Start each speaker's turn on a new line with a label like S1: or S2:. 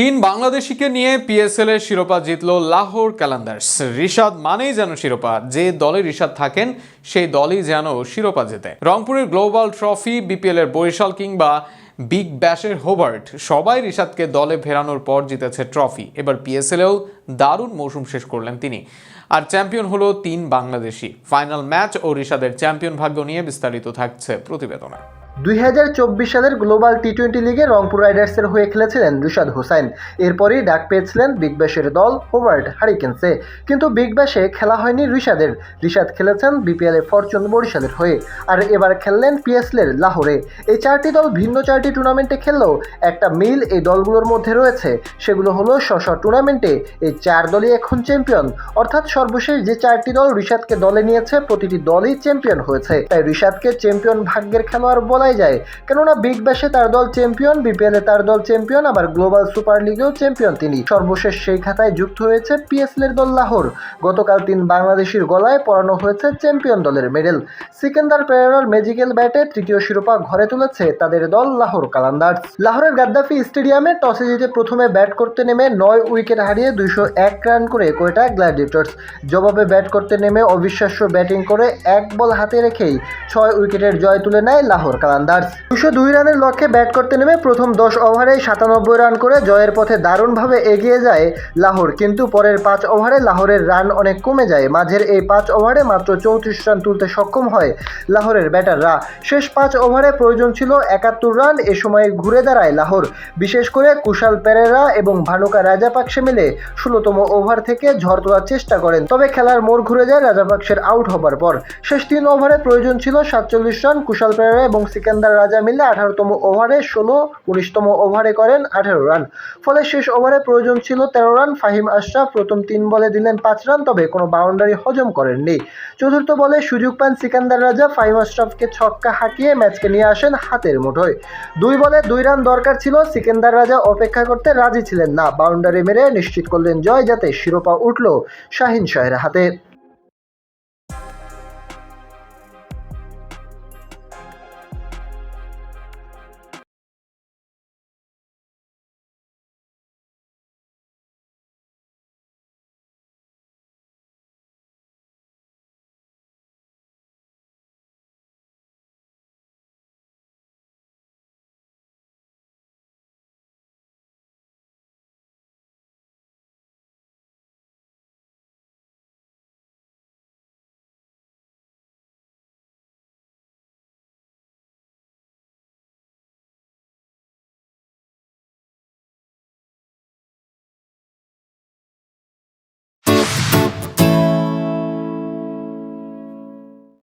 S1: তিন বাংলাদেশিকে নিয়ে পিএসএল এর শিরোপা জিতল লাহোর ক্যালেন্ডার্স রিশাদ মানেই যেন শিরোপা, যে দলে রিশাদ থাকেন, সেই দলই যেন শিরোপা জেতে। রংপুরের গ্লোবাল ট্রফি বিপিএল এর বরিশাল কিংবা বিগ ব্যাশের হোবার্ট সবাই রিশাদকে দলে ফেরানোর পর জিতেছে ট্রফি এবার পিএসএলেও দারুণ মৌসুম শেষ করলেন তিনি। আর চ্যাম্পিয়ন হলো তিন বাংলাদেশি। ফাইনাল ম্যাচ ও রিশাদের চ্যাম্পিয়ন ভাগ্য নিয়ে বিস্তারিত থাকছে প্রতিবেদনে।
S2: দুই হাজার চব্বিশ সালের গ্লোবাল টি টোয়েন্টি লিগে রংপুর রাইডার্সের হয়ে খেলেছিলেন রিশাদ হোসাইন। এরপরই ডাক পেয়েছিলেন বিগ ব্যাশের দল হোভার্ড হারিকেন্সে। কিন্তু বিগ ব্যাশে খেলা হয়নি রিশাদের। রিশাদ খেলেছেন বিপিএল ফরচুন বরিশালের হয়ে। আর এবার খেললেন পিএসএলের লাহোরে। এই চারটি দল ভিন্ন চারটি টুর্নামেন্টে খেললেও একটা মিল এই দলগুলোর মধ্যে রয়েছে। সেগুলো হলো স্ব টুর্নামেন্টে এই চার দলই এখন চ্যাম্পিয়ন। অর্থাৎ সর্বশেষ যে চারটি দল রিশাদকে দলে নিয়েছে, প্রতিটি দলই চ্যাম্পিয়ন হয়েছে। তাই রিশাদকে চ্যাম্পিয়ন ভাগ্যের খেলোয়াড় বলাই যায়। কেননা বিগ ব্যাশে তার দল চ্যাম্পিয়ন, বিপিএল তার দল চ্যাম্পিয়ন, আবার গ্লোবাল সুপার লিগেও চ্যাম্পিয়ন তিনি। সর্বশেষ সেই খাতায় যুক্ত হয়েছে পিএসএল এর দল লাহোর। গতকাল তিন বাংলাদেশির গলায় পরানো হয়েছে চ্যাম্পিয়ন দলের মেডেল। সিকেন্দার পেরেরার ম্যাজিক্যাল ব্যাটে তৃতীয় শিরোপা ঘরে তুলেছে তাদের দল লাহোর কালান্দার্স। লাহোরের গাদ্দাফি স্টেডিয়ামে টসে জিতে প্রথমে ব্যাট করতে নেমে নয় উইকেট হারিয়ে দুইশো এক রান করে কোয়েটা গ্ল্যাডিয়েটর্স। জবাবে ব্যাট করতে নেমে অবিশ্বাস্য ব্যাটিং করে এক বল হাতে রেখেই ছয় উইকেটের জয় তুলে নেয় লাহোর কালান্দার্স। দুশো দুই রানের লক্ষ্যে ব্যাট করতে নেমে প্রথম দশ ওভারে সাতানব্বই রান করে জয়ের পথে দারুণভাবে এগিয়ে যায় লাহোর। কিন্তু পরের পাঁচ ওভারে লাহোরের রান অনেক কমে যায়। মাঝের এই পাঁচ ওভারে মাত্র চৌত্রিশ রান তুলতে সক্ষম হয় লাহোরের ব্যাটাররা। শেষ পাঁচ ওভারে প্রয়োজন ছিল একাত্তর রান। এ সময় ঘুরে দাঁড়ায় লাহোর। বিশেষ করে কুশাল পেরেরা এবং ভানুকা রাজাপাকসে মিলে ষোলোতম ওভার থেকে ঝড় তোলার চেষ্টা করেন। তবে খেলার মোড় ঘুরে যায় রাজাপাকসের আউট হবার পর। শেষ তিন ওভারে প্রয়োজন ছিল সাতচল্লিশ রান। কুশাল পেরেরা এবং সিকান্দার রাজা মিলে আঠারোতম ওভারে ষোলো, উনিশতম ওভারে করেন আঠারো রান। ফলে শেষ ওভারে প্রয়োজন ছিল তেরো রান। ফাহিম আশরাফ প্রথম তিন বলে দিলেন পাঁচ রান, তবে কোনো বাউন্ডারি হজম করেননি। চতুর্থ বলে সুযোগ পান সিকান্দার রাজা। ফাহিম আশরাফকে ছক্কা হাঁকিয়ে ম্যাচকে নিয়ে আসেন হাতের মুঠোয়। দুই বলে দুই রান দরকার ছিল। সিকান্দার রাজা অপেক্ষা করতে রাজি ছিলেন না। বাউন্ডারি মেরে নিশ্চিত করলেন জয়, যাতে শিরোপা উঠল শাহিন শাহের হাতে।